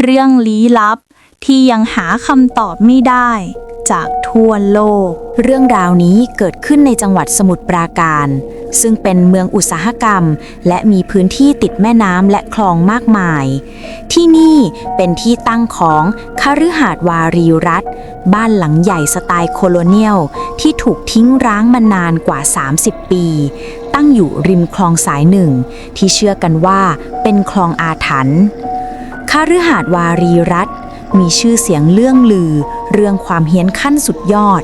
เรื่องลี้ลับ ที่ยังหาคำตอบไม่ได้ จากทั่วโลก เรื่องราวนี้เกิดขึ้นในจังหวัดสมุทรปราการ ซึ่งเป็นเมืองอุตสาหกรรม และมีพื้นที่ติดแม่น้ำและคลองมากมาย ที่นี่เป็นที่ตั้งของคฤหาสน์วารีรัตบ้านหลังใหญ่สไตล์โคโลเนียล ที่ถูกทิ้งร้างมานานกว่า 30 ปี ตั้งอยู่ริมคลองสายหนึ่ง ที่เชื่อกันว่าเป็นคลองอาถรรพ์ คฤหาสน์วารีรัตน์มีชื่อเสียงเรื่องลือ เรื่องความเฮี้ยนขั้นสุดยอด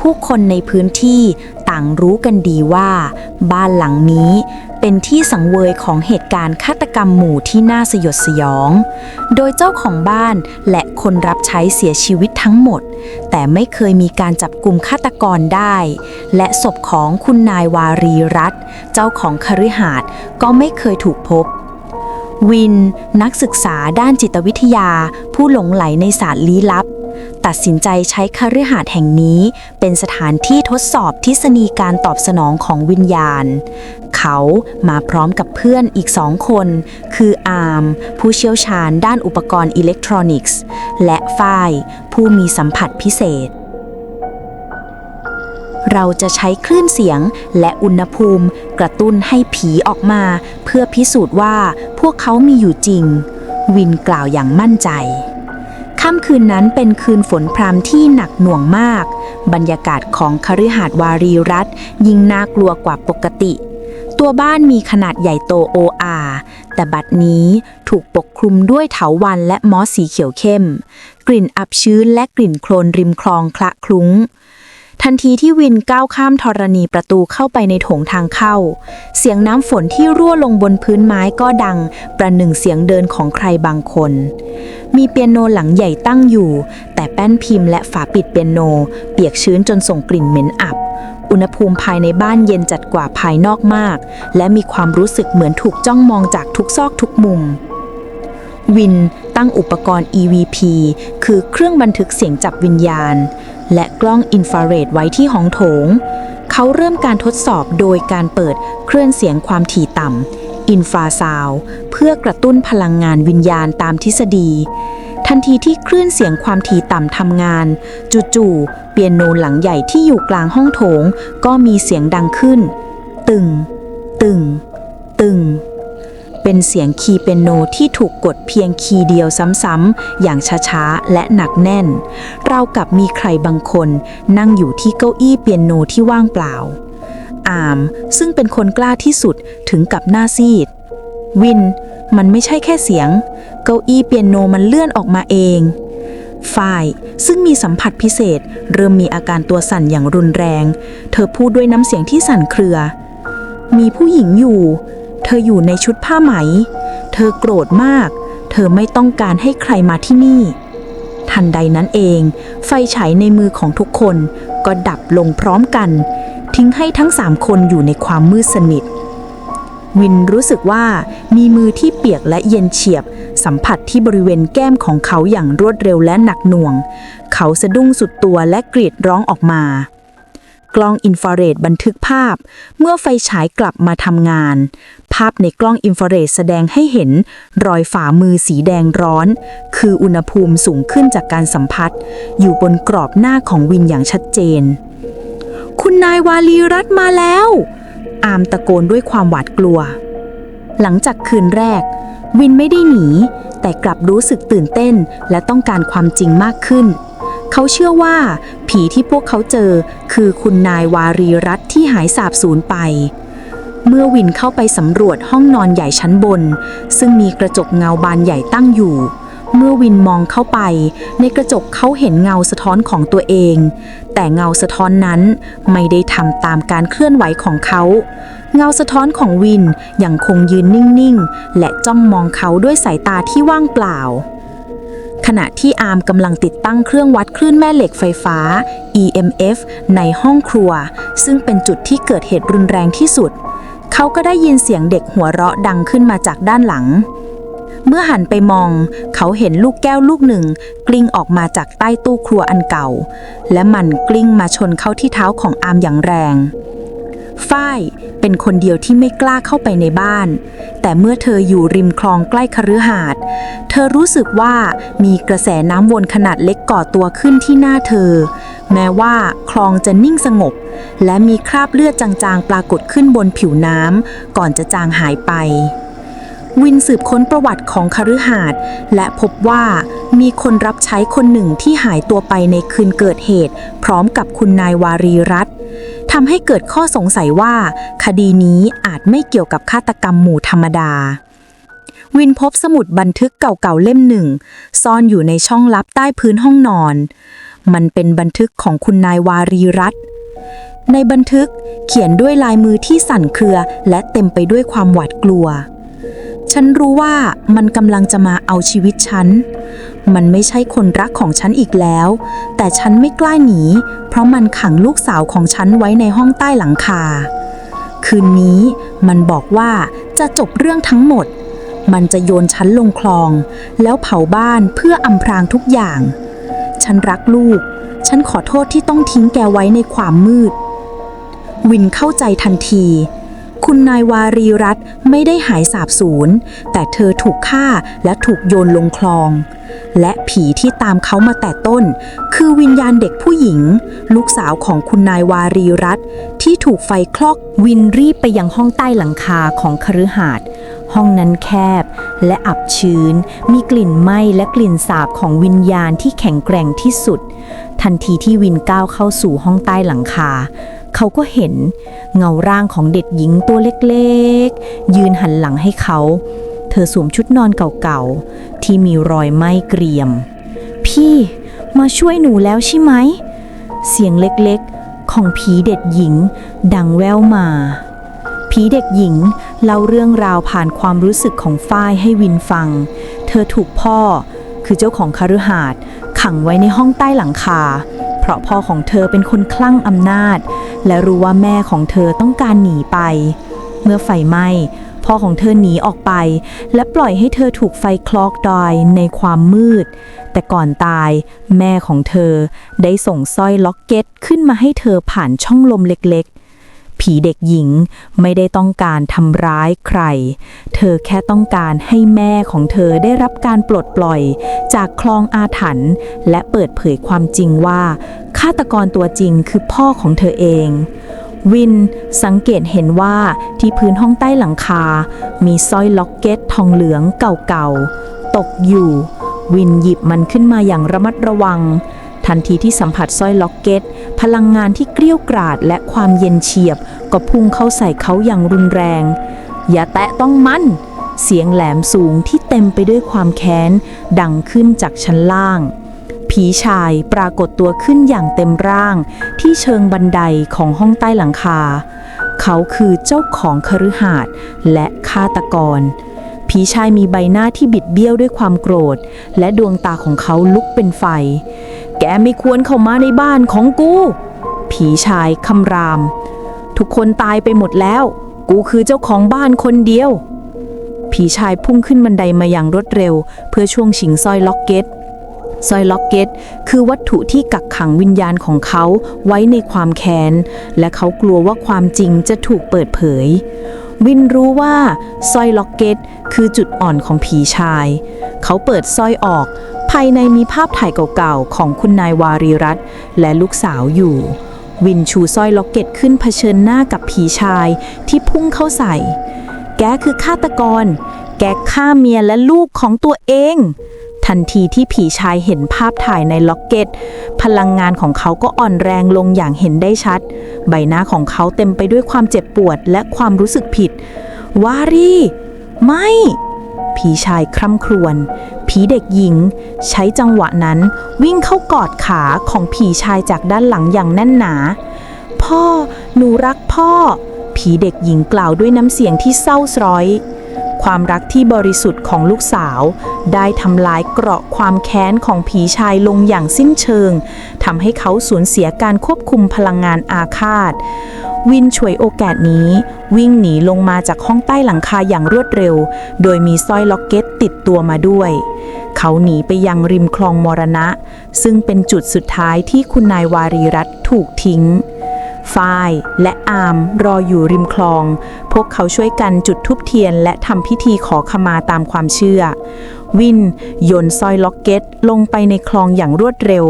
ผู้คนในพื้นที่ต่างรู้กันดีว่า บ้านหลังนี้เป็นที่สังเวยของเหตุการณ์ฆาตกรรมหมู่ที่น่าสยดสยอง โดยเจ้าของบ้านและคนรับใช้เสียชีวิตทั้งหมด แต่ไม่เคยมีการจับกลุ่มฆาตกรได้ และศพของคุณนายวารีรัตน์เจ้าของคฤหาสน์ก็ไม่เคยถูกพบ วิน นักศึกษาด้านจิตวิทยา ผู้หลงไหลในศาสตร์ลี้ลับ ตัดสินใจใช้คฤหาสน์แห่งนี้ เป็นสถานที่ทดสอบทฤษฎีการตอบสนองของวิญญาณ เขามาพร้อมกับเพื่อนอีกสองคน คืออาร์ม ผู้เชี่ยวชาญด้านอุปกรณ์อิเล็กทรอนิกส์ และฝ้าย ผู้มีสัมผัสพิเศษ เราจะใช้คลื่นเสียงและอุณหภูมิ กระตุ้นให้ผีออกมา เพื่อพิสูจน์ว่าพวกเขามีอยู่จริง วินกล่าวอย่างมั่นใจค่ำคืนนั้นเป็นคืนฝนพรำที่หนักหน่วงมาก บรรยากาศของคฤหาสน์วารีรัตยิ่งน่ากลัวกว่าปกติ ตัวบ้านมีขนาดใหญ่โตโออาแต่บัดนี้ถูกปกคลุมด้วยเถาวัลย์และมอสสีเขียวเข้ม กลิ่นอับชื้นและกลิ่นโคลนริมคลองคละคลุ้ง ทันทีที่วินก้าวข้ามธรณีประตูเข้าไปในโถงทางเข้า เสียงน้ำฝนที่รั่วลงบนพื้นไม้ก็ดัง ประหนึ่งเสียงเดินของใครบางคน มีเปียโนหลังใหญ่ตั้งอยู่ แต่แป้นพิมพ์และฝาปิดเปียโน เปียกชื้นจนส่งกลิ่นเหม็นอับ อุณหภูมิภายในบ้านเย็นจัดกว่าภายนอกมาก และมีความรู้สึกเหมือนถูกจ้องมองจากทุกซอกทุกมุมวินตั้งอุปกรณ์ EVP คือเครื่องบันทึกเสียงจับวิญญาณ และกล้องอินฟราเรดไว้ที่ห้องโถง เขาเริ่มการทดสอบโดยการเปิดเครื่องเสียงความถี่ต่ำอินฟราซาวเพื่อกระตุ้นพลังงานวิญญาณตามทฤษฎี ทันทีที่คลื่นเสียงความถี่ต่ำทำงาน จู่ๆเปียโนหลังใหญ่ที่อยู่กลางห้องโถง ก็มีเสียงดังขึ้น ตึง ตึง ตึง เป็นเสียงคีย์เปียโนที่ถูกกดเพียงคีย์เดียวซ้ำๆ อย่างช้าๆ และหนักแน่น เรากับมีใครบางคนนั่งอยู่ที่เก้าอี้เปียโนที่ว่างเปล่า อามซึ่งเป็นคนกล้าที่สุดถึงกับหน้าซีด วิน มันไม่ใช่แค่เสียง เก้าอี้เปียโนมันเลื่อนออกมาเองฝ่ายซึ่งมีสัมผัสพิเศษ เริ่มมีอาการตัวสั่นอย่างรุนแรง เธอพูดด้วยน้ำเสียงที่สั่นเครือ มีผู้หญิงอยู่ เธออยู่ในชุดผ้าไหม เธอโกรธมาก เธอไม่ต้องการให้ใครมาที่นี่ ทันใดนั้นเอง ไฟฉายในมือของทุกคนก็ดับลงพร้อมกัน ทิ้งให้ทั้งสามคนอยู่ในความมืดสนิท วินรู้สึกว่ามีมือที่เปียกและเย็นเฉียบ สัมผัสที่บริเวณแก้มของเขาอย่างรวดเร็วและหนักหน่วง เขาสะดุ้งสุดตัวและกรีดร้องออกมา กล้องอินฟราเรดบันทึกภาพ เมื่อไฟฉายกลับมาทำงาน ภาพในกล้องอินฟราเรดแสดงให้เห็น รอยฝ่ามือสีแดงร้อน คืออุณหภูมิสูงขึ้นจากการสัมผัส อยู่บนกรอบหน้าของวินอย่างชัดเจน คุณนายวาลีรัตมาแล้ว อามตะโกนด้วยความหวาดกลัว หลังจากคืนแรก วินไม่ได้หนี แต่กลับรู้สึกตื่นเต้นและต้องการความจริงมากขึ้น เขาเชื่อว่า ผีที่พวกเขาเจอคือคุณนายวารีรัตน์ที่หายสาบสูญไป เมื่อวินเข้าไปสำรวจห้องนอนใหญ่ชั้นบน ซึ่งมีกระจกเงาบานใหญ่ตั้งอยู่ เมื่อวินมองเข้าไป ในกระจกเขาเห็นเงาสะท้อนของตัวเอง แต่เงาสะท้อนนั้นไม่ได้ทำตามการเคลื่อนไหวของเขาเงาสะท้อนของวินยังคงยืนนิ่ง ๆ และจ้องมองเขาด้วยสายตาที่ว่างเปล่า ขณะที่อาร์มกำลังติดตั้งเครื่องวัดคลื่นแม่เหล็กไฟฟ้า EMF ในห้องครัว ซึ่งเป็นจุดที่เกิดเหตุรุนแรงที่สุด เขาก็ได้ยินเสียงเด็กหัวเราะดังขึ้นมาจากด้านหลัง เมื่อหันไปมอง เขาเห็นลูกแก้วลูกหนึ่ง กลิ้งออกมาจากใต้ตู้ครัวอันเก่า และมันกลิ้งมาชนเข้าที่เท้าของอาร์มอย่างแรง ฝ้ายเป็นคนเดียวที่ไม่กล้าเข้าไปในบ้าน แต่เมื่อเธออยู่ริมคลองใกล้คฤหาสน์เธอรู้สึกว่ามีกระแสน้ำวนขนาดเล็กก่อตัวขึ้นที่หน้าเธอ แม้ว่าคลองจะนิ่งสงบ และมีคราบเลือดจางๆ ปรากฏขึ้นบนผิวน้ำก่อนจะจางหายไปวินสืบค้นประวัติของคฤหาสน์และพบว่ามีคนรับใช้คนหนึ่งที่หายตัวไปในคืนเกิดเหตุ พร้อมกับคุณนายวารีรัตน์ ทำให้เกิดข้อสงสัยว่า คดีนี้อาจไม่เกี่ยวกับฆาตกรรมหมู่ธรรมดา วินพบสมุดบันทึกเก่าๆเล่มหนึ่ง ซ่อนอยู่ในช่องลับใต้พื้นห้องนอน มันเป็นบันทึกของคุณนายวารีรัตน์ในบันทึกเขียนด้วยลายมือที่สั่นเครือ และเต็มไปด้วยความหวาดกลัว ฉันรู้ว่ามันกำลังจะมาเอาชีวิตฉัน มันไม่ใช่คนรักของฉันอีกแล้ว แต่ฉันไม่กล้าหนี เพราะมันขังลูกสาวของฉันไว้ในห้องใต้หลังคา คืนนี้มันบอกว่าจะจบเรื่องทั้งหมด มันจะโยนฉันลงคลอง แล้วเผาบ้านเพื่ออำพรางทุกอย่าง ฉันรักลูก ฉันขอโทษที่ต้องทิ้งแกไว้ในความมืด วินเข้าใจทันที คุณนายวารีรัตน์ไม่ได้หายสาบสูญ แต่เธอถูกฆ่าและถูกโยนลงคลอง และผีที่ตามเขามาแต่ต้น คือวิญญาณเด็กผู้หญิง ลูกสาวของคุณนายวารีรัตน์ที่ถูกไฟคลอกวินรีบไปยังห้องใต้หลังคาของคฤหาสน์ห้องนั้นแคบและอับชื้น มีกลิ่นไหม้และกลิ่นสาบของวิญญาณที่แข็งแกร่งที่สุด ทันทีที่วินก้าวเข้าสู่ห้องใต้หลังคา เขาก็เห็นเงาร่างของเด็กหญิงตัวเล็กๆ ยืนหันหลังให้เขา เธอสวมชุดนอนเก่าๆ ที่มีรอยไหม้เกรียม พี่มาช่วยหนูแล้วใช่ไหม เสียงเล็กๆ ของผีเด็กหญิง ดังแว่วมาผีเด็กหญิงเล่าเรื่องราวผ่านความรู้สึกของฝ้ายให้วินฟัง เธอถูกพ่อคือเจ้าของคฤหาสน์ขังไว้ในห้องใต้หลังคา เพราะพ่อของเธอเป็นคนคลั่งอำนาจ และรู้ว่าแม่ของเธอต้องการหนีไป เมื่อไฟไหม้พ่อของเธอหนีออกไป และปล่อยให้เธอถูกไฟคลอกดอยในความมืด แต่ก่อนตาย แม่ของเธอได้ส่งสร้อยล็อกเก็ตขึ้นมาให้เธอผ่านช่องลมเล็ก ผีเด็กหญิงไม่ได้ต้องการทำร้ายใคร เธอแค่ต้องการให้แม่ของเธอได้รับการปลดปล่อย จากคลองอาถรรพ์และเปิดเผยความจริงว่าฆาตกรตัวจริงคือพ่อของเธอเอง วินสังเกตเห็นว่าที่พื้นห้องใต้หลังคา มีสร้อยล็อกเก็ตทองเหลืองเก่าๆ ตกอยู่ วินหยิบมันขึ้นมาอย่างระมัดระวังทันทีที่สัมผัสสร้อยล็อกเก็ต พลังงานที่เกลี้ยวกราดและความเย็นเฉียบ ก็พุ่งเข้าใส่เขาอย่างรุนแรง อย่าแตะต้องมัน เสียงแหลมสูงที่เต็มไปด้วยความแค้น ดังขึ้นจากชั้นล่าง ผีชายปรากฏตัวขึ้นอย่างเต็มร่าง ที่เชิงบันไดของห้องใต้หลังคา เขาคือเจ้าของคฤหาสน์และฆาตกรผีชายมีใบหน้าที่บิดเบี้ยวด้วยความโกรธ และดวงตาของเขาลุกเป็นไฟ กไม่ควรเข้ามาในบ้านของกู ผีชายคำราม ทุกคนตายไปหมดแล้ว กูคือเจ้าของบ้านคนเดียว ผีชายพุ่งขึ้นบันไดมาอย่างรวดเร็ว เพื่อช่วงชิงสร้อยล็อกเก็ตสร้อยล็อกเก็ตคือวัตถุที่กักขังวิญญาณของเขาไว้ในความแค้น และเขากลัวว่าความจริงจะถูกเปิดเผย วินรู้ว่าสร้อยล็อกเก็ตคือจุดอ่อนของผีชาย เขาเปิดสร้อยออก ภายในมีภาพถ่ายเก่าๆ ของคุณนายวารีรัตน์และลูกสาวอยู่ วินชูสร้อยล็อกเก็ตขึ้นเผชิญหน้ากับผีชายที่พุ่งเข้าใส่ แกคือฆาตกร แกฆ่าเมียและลูกของตัวเอง ทันทีที่ผีชายเห็นภาพถ่ายในล็อกเก็ต พลังงานของเขาก็อ่อนแรงลงอย่างเห็นได้ชัด ใบหน้าของเขาเต็มไปด้วยความเจ็บปวดและความรู้สึกผิด วารี ไม่ ผีชายคร่ำครวญผีเด็กหญิง ใช้จังหวะนั้นวิ่งเข้ากอดขาของผีชายจากด้านหลังอย่างแน่นหนา พ่อหนูรักพ่อ ผีเด็กหญิงกล่าวด้วยน้ำเสียงที่เศร้าสร้อย ความรักที่บริสุทธิ์ของลูกสาว ได้ทำลายเกราะความแค้นของผีชายลงอย่างสิ้นเชิงทำให้เขาสูญเสียการควบคุมพลังงานอาฆาต วินฉวยโอกาสนี้ วิ่งหนีลงมาจากห้องใต้หลังคาอย่างรวดเร็ว โดยมีสร้อยล็อกเก็ตติดตัวมาด้วย เขาหนีไปยังริมคลองมรณะ ซึ่งเป็นจุดสุดท้ายที่คุณนายวารีรัตน์ถูกทิ้ง ฝ้าย และอามรออยู่ริมคลอง พวกเขาช่วยกันจุดธูปเทียน และทำพิธีขอขมาตามความเชื่อ วินโยนสร้อยล็อกเก็ตลงไปในคลองอย่างรวดเร็ว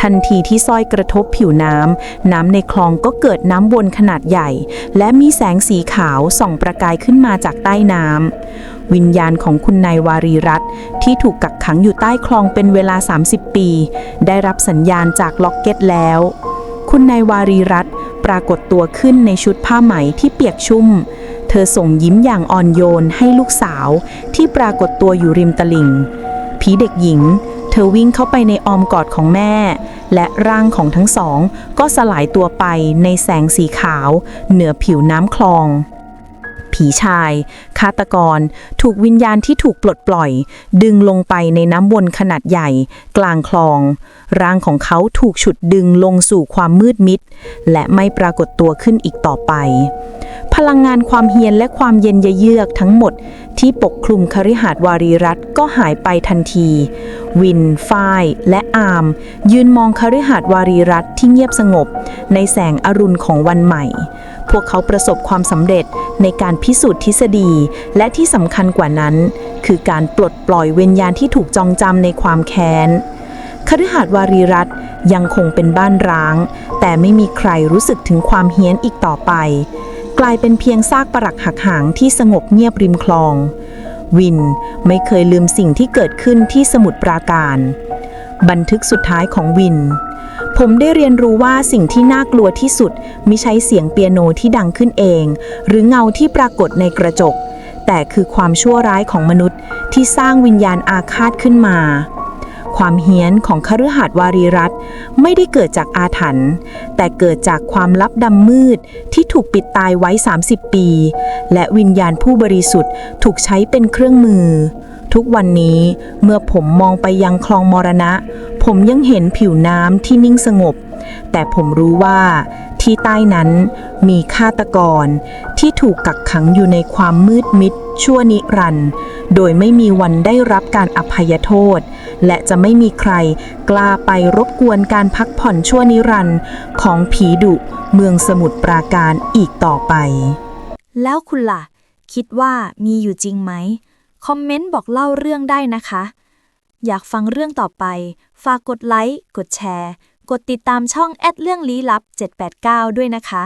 ทันทีที่สร้อยกระทบผิวน้ำ น้ำในคลองก็เกิดน้ำวนขนาดใหญ่ และมีแสงสีขาวส่องประกายขึ้นมาจากใต้น้ำวิญญาณของคุณนายวารีรัตที่ถูกกักขังอยู่ใต้คลองเป็นเวลา 30 ปี ได้รับสัญญาณจากล็อกเก็ตแล้ว คุณนายวารีรัต ปรากฏตัวขึ้นในชุดผ้าไหมที่เปียกชุ่ม เธอส่งยิ้มอย่างอ่อนโยนให้ลูกสาวที่ปรากฏตัวอยู่ริมตลิ่ง ผีเด็กหญิง เธอวิ่งเข้าไปในออมกอดของแม่ และร่างของทั้งสองก็สลายตัวไปในแสงสีขาว เหนือผิวน้ำคลอง ผีชาย ฆาตกร ถูกวิญญาณที่ถูกปลดปล่อย ดึงลงไปในน้ำวนขนาดใหญ่ กลางคลอง ร่างของเขาถูกฉุดดึงลงสู่ความมืดมิด และไม่ปรากฏตัวขึ้นอีกต่อไป พลังงานความเฮียนและความเย็นเยือกทั้งหมดที่ปกคลุมคฤหาสน์วารีรัตก็หายไปทันที วิน ฝ้าย และอาม ยืนมองคฤหาสน์วารีรัตที่เงียบสงบ ในแสงอรุณของวันใหม่ พวกเขาประสบความสำเร็จ ในการพิสูจน์ทฤษฎี และที่สำคัญกว่านั้น คือการปลดปล่อยเวิญญาณที่ถูกจองจำในความแค้นคฤหาสน์วารีรัตยังคงเป็นบ้านร้าง แต่ไม่มีใครรู้สึกถึงความเฮี้ยนอีกต่อไป กลายเป็นเพียงซากปรักหักหางที่สงบเงียบริมคลอง วินไม่เคยลืมสิ่งที่เกิดขึ้นที่สมุทรปราการ บันทึกสุดท้ายของวิน ผมได้เรียนรู้ว่าสิ่งที่น่ากลัวที่สุดมิใช่เสียงเปียโนที่ดังขึ้นเอง หรือเงาที่ปรากฏในกระจก แต่คือความชั่วร้ายของมนุษย์ที่สร้างวิญญาณอาฆาตขึ้นมา ความเฮี้ยนของคฤหาสน์วารีรัตน์ไม่ได้เกิดจากอาถรรพ์แต่เกิดจากความลับดำมืดที่ถูกปิดตายไว้ 30 ปี และวิญญาณผู้บริสุทธิ์ถูกใช้เป็นเครื่องมือทุกวันนี้เมื่อผมมองไปยังคลองมรณะ ผมยังเห็นผิวน้ำที่นิ่งสงบ แต่ผมรู้ว่าที่ใต้นั้นมีฆาตกรที่ถูกกักขังอยู่ในความมืดมิดชั่วนิรันดร์โดยไม่มีวันได้รับการอภัยโทษ และจะไม่มีใครกล้าไปรบกวนการพักผ่อนชั่วนิรันดร์ของผีดุเมืองสมุทรปราการอีกต่อไป แล้วคุณล่ะ คิดว่ามีอยู่จริงไหม คอมเมนต์บอกเล่าเรื่องได้นะคะ อยากฟังเรื่องต่อไป ฝากกดไลค์ กดแชร์ กดติดตามช่องแอดเรื่องลี้ลับ 789 ด้วยนะคะ